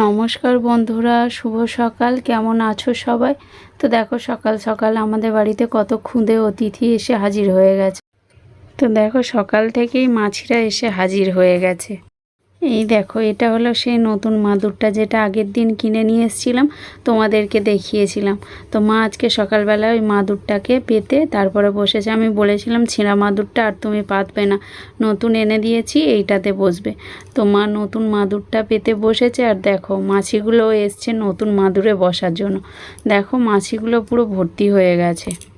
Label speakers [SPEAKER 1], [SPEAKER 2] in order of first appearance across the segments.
[SPEAKER 1] নমস্কার বন্ধুরা, শুভ সকাল, কেমন আছো সবাই? তো দেখো সকাল সকাল আমাদের বাড়িতে কত খুঁদে অতিথি এসে হাজির হয়ে গেছে। তো দেখো সকাল থেকেই মাছিরা এসে হাজির হয়ে গেছে। এই দেখো, এটা হলো সেই নতুন মাদুরটা যেটা আগের দিন কিনে নিয়ে এসেছিলাম, তোমাদেরকে দেখিয়েছিলাম। তো মা আজকে সকালবেলা ওই মাদুরটাকে পেতে তারপরে বসেছে। আমি বলেছিলাম, ছেঁড়া মাদুরটা আর তুমি পাতবে না। নতুন এনে দিয়েছি, এইটাতে বসবে। তো মা নতুন মাদুরটা পেতে বসেছে, আর দেখো, মাছিগুলো এসছে নতুন মাদুরে বসার জন্য। দেখো, মাছিগুলো পুরো ভর্তি হয়ে গেছে।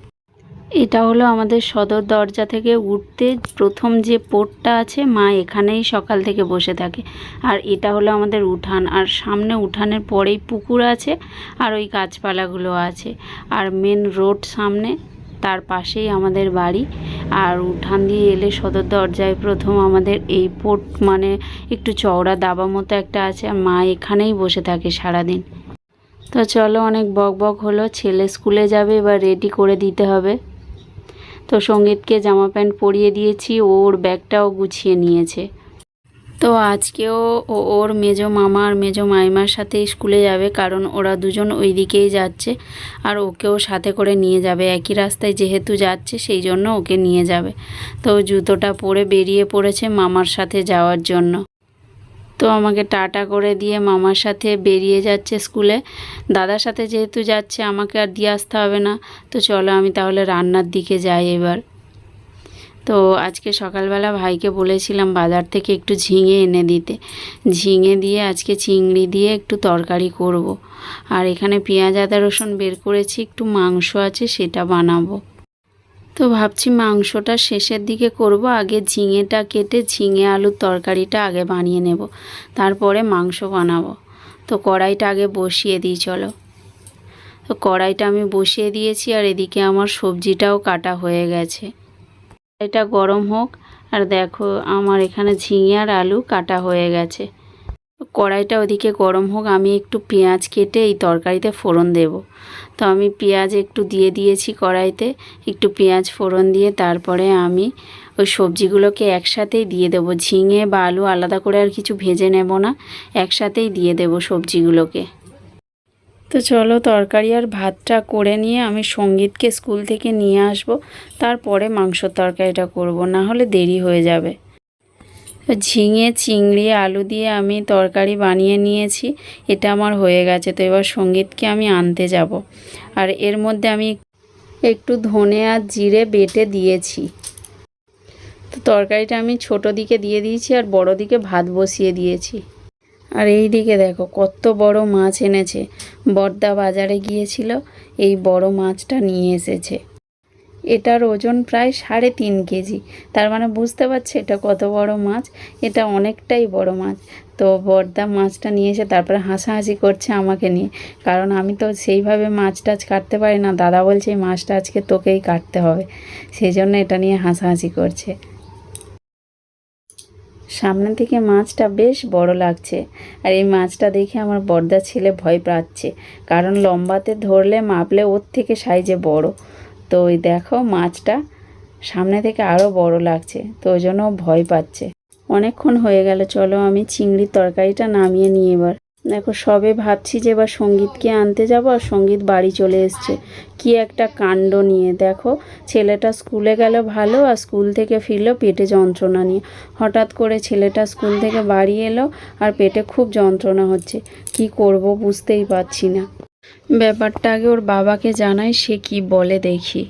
[SPEAKER 1] এটা হলো আমাদের সদর দরজা থেকে উঠতে প্রথম যে পোর্টটা আছে, মা এখানেই সকাল থেকে বসে থাকে। আর এটা হলো আমাদের উঠান। আর সামনে উঠানের পরেই পুকুর আছে আর ওই গাছপালাগুলো আছে। আর মেন রোড সামনে, তার পাশেই আমাদের বাড়ি। আর উঠান দিয়ে এলে সদর দরজায় প্রথম আমাদের এই পোর্ট মানে একটু চওড়া দাবা মতো একটা আছে আর মা এখানেই বসে থাকে সারাদিন। তো চলো অনেক বক বক হলো, ছেলে স্কুলে যাবে, এবার রেডি করে দিতে হবে। তো সঙ্গীতকে জামা প্যান্ট পরিয়ে দিয়েছি ওর ব্যাগটাও গুছিয়ে নিয়েছে। তো আজকেও ওর মেজো মামা আর মেজো মাইমার সাথে স্কুলে যাবে, কারণ ওরা দুজন ওই দিকেই যাচ্ছে, আর ওকেও সাথে করে নিয়ে যাবে। একই রাস্তায় যেহেতু যাচ্ছে, সেই জন্য ওকে নিয়ে যাবে। তো জুতোটা পরে বেরিয়ে পড়েছে মামার সাথে যাওয়ার জন্য। তো আমাকে টাটা করে দিয়ে মামার সাথে বেরিয়ে যাচ্ছে স্কুলে। দাদার সাথে যেহেতু যাচ্ছে, আমাকে আর দিয়ে আসতে হবে না। তো চলো আমি তাহলে রান্নার দিকে যাই এবার। তো আজকে সকালবেলা ভাইকে বলেছিলাম বাজার থেকে একটু ঝিঙে এনে দিতে। ঝিঙে দিয়ে আজকে চিংড়ি দিয়ে একটু তরকারি করব। আর এখানে পেঁয়াজ, আদা, রসুন বের করেছি, একটু মাংস আছে সেটা বানাবো। তো ভাবছি মাংসটা শেষের দিকে করব, আগে ঝিঙেটা কেটে ঝিঙে আলুর তরকারিটা আগে বানিয়ে নেব, তারপরে মাংস বানাবো। তো কড়াইটা আগে বসিয়ে দিই, চলো। তো কড়াইটা আমি বসিয়ে দিয়েছি, আর এদিকে আমার সবজিটাও কাটা হয়ে গেছে। এটা গরম হোক, আর দেখো আমার এখানে ঝিঙে আর আলু কাটা হয়ে গেছে। কড়াইটা ওদিকে গরম হোক, আমি একটু পেঁয়াজ কেটে এই তরকারিতে ফোড়ন দেব। তো আমি পেঁয়াজ একটু দিয়ে দিয়েছি কড়াইতে, একটু পেঁয়াজ ফোড়ন দিয়ে তারপরে আমি ওই সবজিগুলোকে একসাথেই দিয়ে দেবো। ঝিঙে বা আলু আলাদা করে আর কিছু ভেজে নেব না, একসাথেই দিয়ে দেব সবজিগুলোকে। তো চলো তরকারি আর ভাতটা করে নিয়ে আমি সঙ্গীতকে স্কুল থেকে নিয়ে আসব, তারপরে মাংসর তরকারিটা করব, না হলে দেরি হয়ে যাবে। ঝিঙে, চিংড়ি, আলু দিয়ে আমি তরকারি বানিয়ে নিয়েছি। এটা আমার হয়ে গেছে। তো এবার সঙ্গীতকে আমি আনতে যাব। আর এর মধ্যে আমি একটু ধনে আর জিরে বেটে দিয়েছি। তো তরকারিটা আমি ছোট দিকে দিয়ে দিয়েছি আর বড় দিকে ভাত বসিয়ে দিয়েছি। আর এই দিকে দেখো, কত বড় মাছ এনেছে। বর্দা বাজারে গিয়েছিল, এই বড় মাছটা নিয়ে এসেছে। এটার ওজন প্রায় সাড়ে তিন কেজি। তার মানে বুঝতে পারছে এটা কত বড় মাছ? এটা অনেকটাই বড় মাছ। তো বর্দা মাছটা নিয়ে এসে তারপরে হাসাহাসি করছে আমাকে নিয়ে। কারণ আমি তো সেইভাবে মাছ টাছ কাটতে পারি না। দাদা বলছে, এই মাছটা আজকে তোকেই কাটতে হবে। সেই জন্য এটা নিয়ে হাসাহাসি করছে। সামনে থেকে মাছটা বেশ বড় লাগছে। আর এই মাছটা দেখে আমার বর্দা ছেলে ভয় পাচ্ছে। কারণ লম্বাতে ধরলে, মাপলে ওর থেকে সাইজে বড়। তো ওই দেখো মাছটা সামনে থেকে আরও বড় লাগছে, তো ওই জন্য ভয় পাচ্ছে। অনেকক্ষণ হয়ে গেল, চলো আমি চিংড়ির তরকারিটা নামিয়ে নিই এবার। দেখো, সবে ভাবছি যে এবার সঙ্গীতকে আনতে যাব আর সংগীত বাড়ি চলে এসছে। কি একটা কাণ্ড নিয়ে। দেখো, ছেলেটা স্কুলে গেল ভালো আর স্কুল থেকে ফিরলো পেটে যন্ত্রণা নিয়ে। হঠাৎ করে ছেলেটা স্কুল থেকে বাড়ি এলো আর পেটে খুব যন্ত্রণা হচ্ছে। কি করব বুঝতেই পারছি না। ব্যাপারটা আগে ওর বাবাকে জানাই সে কি বলে দেখি।